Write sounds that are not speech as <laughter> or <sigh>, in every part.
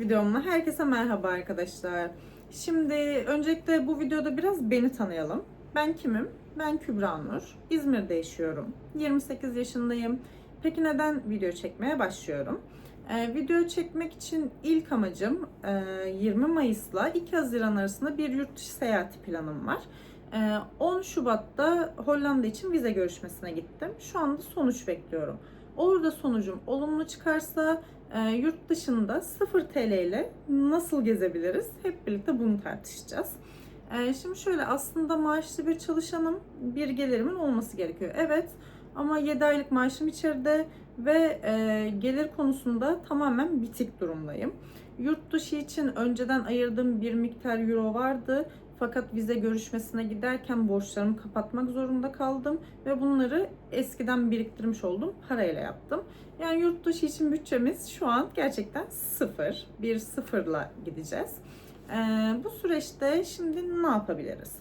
Videomla herkese merhaba arkadaşlar. Şimdi öncelikle bu videoda biraz beni tanıyalım. Ben kimim? Ben Kübra Nur. İzmir'de yaşıyorum. 28 yaşındayım. Peki neden video çekmeye başlıyorum? Ee, video çekmek için ilk amacım e, 20 Mayıs'la 2 Haziran arasında bir yurt dışı seyahati planım var. Ee, 10 Şubat'ta Hollanda için vize görüşmesine gittim. Şu anda sonuç bekliyorum. Olur da sonucum olumlu çıkarsa e, yurt dışında 0 TL ile nasıl gezebiliriz? Hep birlikte bunu tartışacağız. E, şimdi şöyle aslında maaşlı bir çalışanım, bir gelirimin olması gerekiyor. Evet ama 7 aylık maaşım içeride ve e, gelir konusunda tamamen bitik durumdayım. Yurt dışı için önceden ayırdığım bir miktar euro vardı. Fakat vize görüşmesine giderken borçlarımı kapatmak zorunda kaldım ve bunları eskiden biriktirmiş olduğum parayla yaptım. Yani yurt dışı için bütçemiz şu an gerçekten sıfır. Bir sıfırla gideceğiz. Ee, bu süreçte şimdi ne yapabiliriz?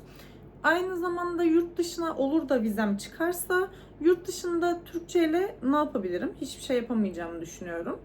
Aynı zamanda yurt dışına olur da vizem çıkarsa yurt dışında Türkçe ile ne yapabilirim? Hiçbir şey yapamayacağımı düşünüyorum.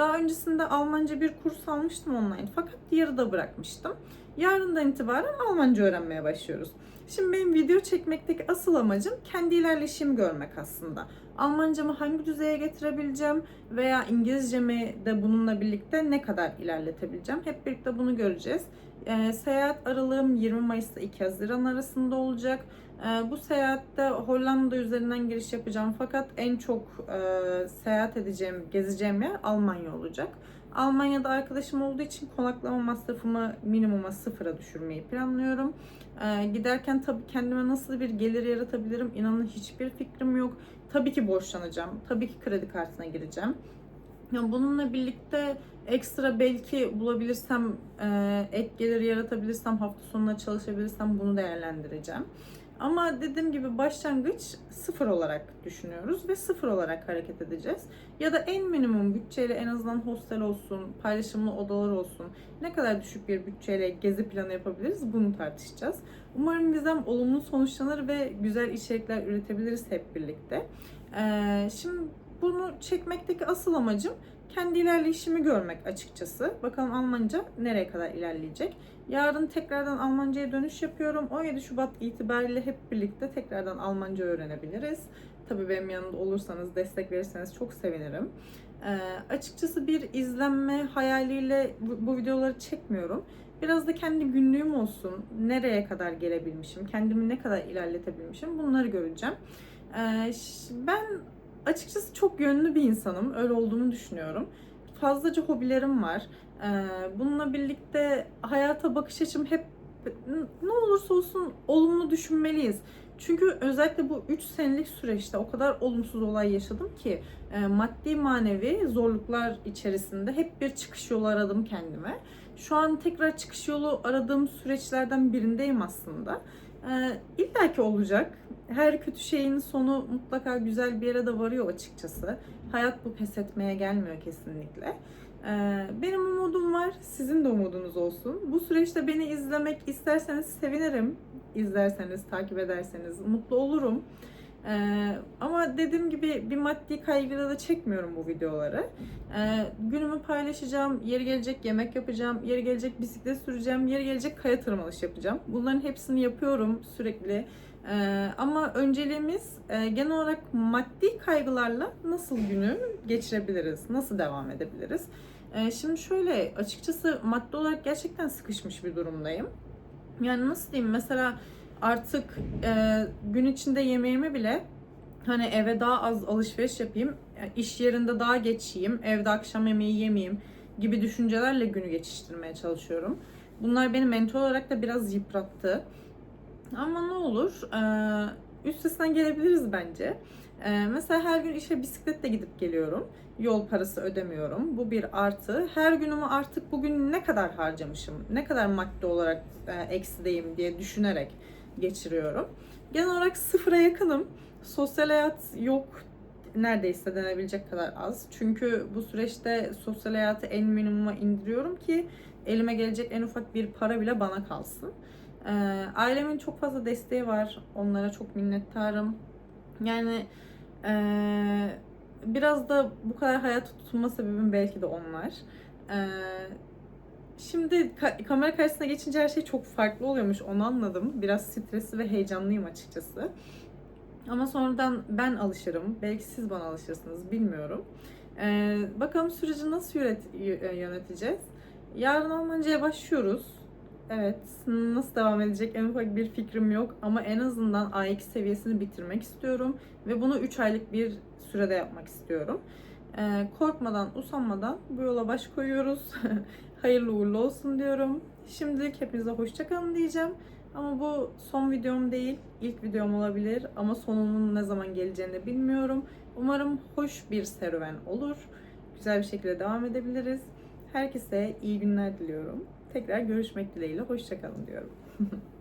Daha öncesinde Almanca bir kurs almıştım online fakat yarıda bırakmıştım. Yarından itibaren Almanca öğrenmeye başlıyoruz. Şimdi benim video çekmekteki asıl amacım kendi ilerleyişimi görmek aslında. Almancamı hangi düzeye getirebileceğim veya İngilizcemi de bununla birlikte ne kadar ilerletebileceğim? Hep birlikte bunu göreceğiz. E, seyahat aralığım 20 Mayıs'ta 2 Haziran arasında olacak. E, bu seyahatte Hollanda üzerinden giriş yapacağım fakat en çok e, seyahat edeceğim, gezeceğim yer Almanya olacak. Almanya'da arkadaşım olduğu için konaklama masrafımı minimuma sıfıra düşürmeyi planlıyorum. Ee, giderken tabii kendime nasıl bir gelir yaratabilirim inanın hiçbir fikrim yok. Tabii ki borçlanacağım. Tabii ki kredi kartına gireceğim. Yani bununla birlikte ekstra belki bulabilirsem, e, ek gelir yaratabilirsem, hafta sonuna çalışabilirsem bunu değerlendireceğim. Ama dediğim gibi başlangıç sıfır olarak düşünüyoruz ve sıfır olarak hareket edeceğiz. Ya da en minimum bütçeyle en azından hostel olsun, paylaşımlı odalar olsun, ne kadar düşük bir bütçeyle gezi planı yapabiliriz bunu tartışacağız. Umarım vizem olumlu sonuçlanır ve güzel içerikler üretebiliriz hep birlikte. Ee, şimdi bunu çekmekteki asıl amacım kendi ilerleyişimi görmek açıkçası. Bakalım Almanca nereye kadar ilerleyecek. Yarın tekrardan Almanca'ya dönüş yapıyorum. 17 Şubat itibariyle hep birlikte tekrardan Almanca öğrenebiliriz. Tabii benim yanımda olursanız, destek verirseniz çok sevinirim. Ee, açıkçası bir izlenme hayaliyle bu, bu videoları çekmiyorum. Biraz da kendi günlüğüm olsun. Nereye kadar gelebilmişim, kendimi ne kadar ilerletebilmişim bunları göreceğim. Ee, ben açıkçası çok yönlü bir insanım. Öyle olduğumu düşünüyorum. Fazlaca hobilerim var. Ee, bununla birlikte hayata bakış açım hep ne olursa olsun olumlu düşünmeliyiz. Çünkü özellikle bu 3 senelik süreçte o kadar olumsuz olay yaşadım ki e, maddi manevi zorluklar içerisinde hep bir çıkış yolu aradım kendime. Şu an tekrar çıkış yolu aradığım süreçlerden birindeyim aslında. Ee, İlla ki olacak. Her kötü şeyin sonu mutlaka güzel bir yere de varıyor açıkçası. Hayat bu pes etmeye gelmiyor kesinlikle. Ee, benim umudum var. Sizin de umudunuz olsun. Bu süreçte beni izlemek isterseniz sevinirim. İzlerseniz, takip ederseniz mutlu olurum. Ee, ama dediğim gibi bir maddi kaygıyla da çekmiyorum bu videoları. Ee, günümü paylaşacağım, yeri gelecek yemek yapacağım, yeri gelecek bisiklet süreceğim, yeri gelecek kaya tırmanış yapacağım. Bunların hepsini yapıyorum sürekli. Ee, ama önceliğimiz e, genel olarak maddi kaygılarla nasıl günü geçirebiliriz, nasıl devam edebiliriz? Ee, şimdi şöyle açıkçası maddi olarak gerçekten sıkışmış bir durumdayım. Yani nasıl diyeyim mesela artık e, gün içinde yemeğimi bile hani eve daha az alışveriş yapayım, yani iş yerinde daha geç yiyeyim, evde akşam yemeği yemeyeyim gibi düşüncelerle günü geçiştirmeye çalışıyorum. Bunlar beni mental olarak da biraz yıprattı. Ama ne olur e, üstesinden gelebiliriz bence. E, mesela her gün işe bisikletle gidip geliyorum. Yol parası ödemiyorum. Bu bir artı. Her günümü artık bugün ne kadar harcamışım, ne kadar maddi olarak e, eksideyim diye düşünerek geçiriyorum. Genel olarak sıfıra yakınım. Sosyal hayat yok neredeyse denebilecek kadar az. Çünkü bu süreçte sosyal hayatı en minimuma indiriyorum ki elime gelecek en ufak bir para bile bana kalsın. Ee, ailemin çok fazla desteği var. Onlara çok minnettarım. Yani ee, biraz da bu kadar hayata tutunma sebebim belki de onlar. Ee, Şimdi ka- kamera karşısına geçince her şey çok farklı oluyormuş. Onu anladım. Biraz stresli ve heyecanlıyım açıkçası. Ama sonradan ben alışırım. Belki siz bana alışırsınız. Bilmiyorum. Ee, bakalım süreci nasıl yönet- y- yöneteceğiz. Yarın Almanca'ya başlıyoruz. Evet, nasıl devam edecek en ufak bir fikrim yok ama en azından A2 seviyesini bitirmek istiyorum ve bunu 3 aylık bir sürede yapmak istiyorum. Ee, korkmadan, usanmadan bu yola baş koyuyoruz. <laughs> Hayırlı uğurlu olsun diyorum. Şimdilik hepinize hoşçakalın diyeceğim. Ama bu son videom değil, ilk videom olabilir ama sonunun ne zaman geleceğini de bilmiyorum. Umarım hoş bir serüven olur. Güzel bir şekilde devam edebiliriz. Herkese iyi günler diliyorum. Tekrar görüşmek dileğiyle hoşçakalın diyorum. <laughs>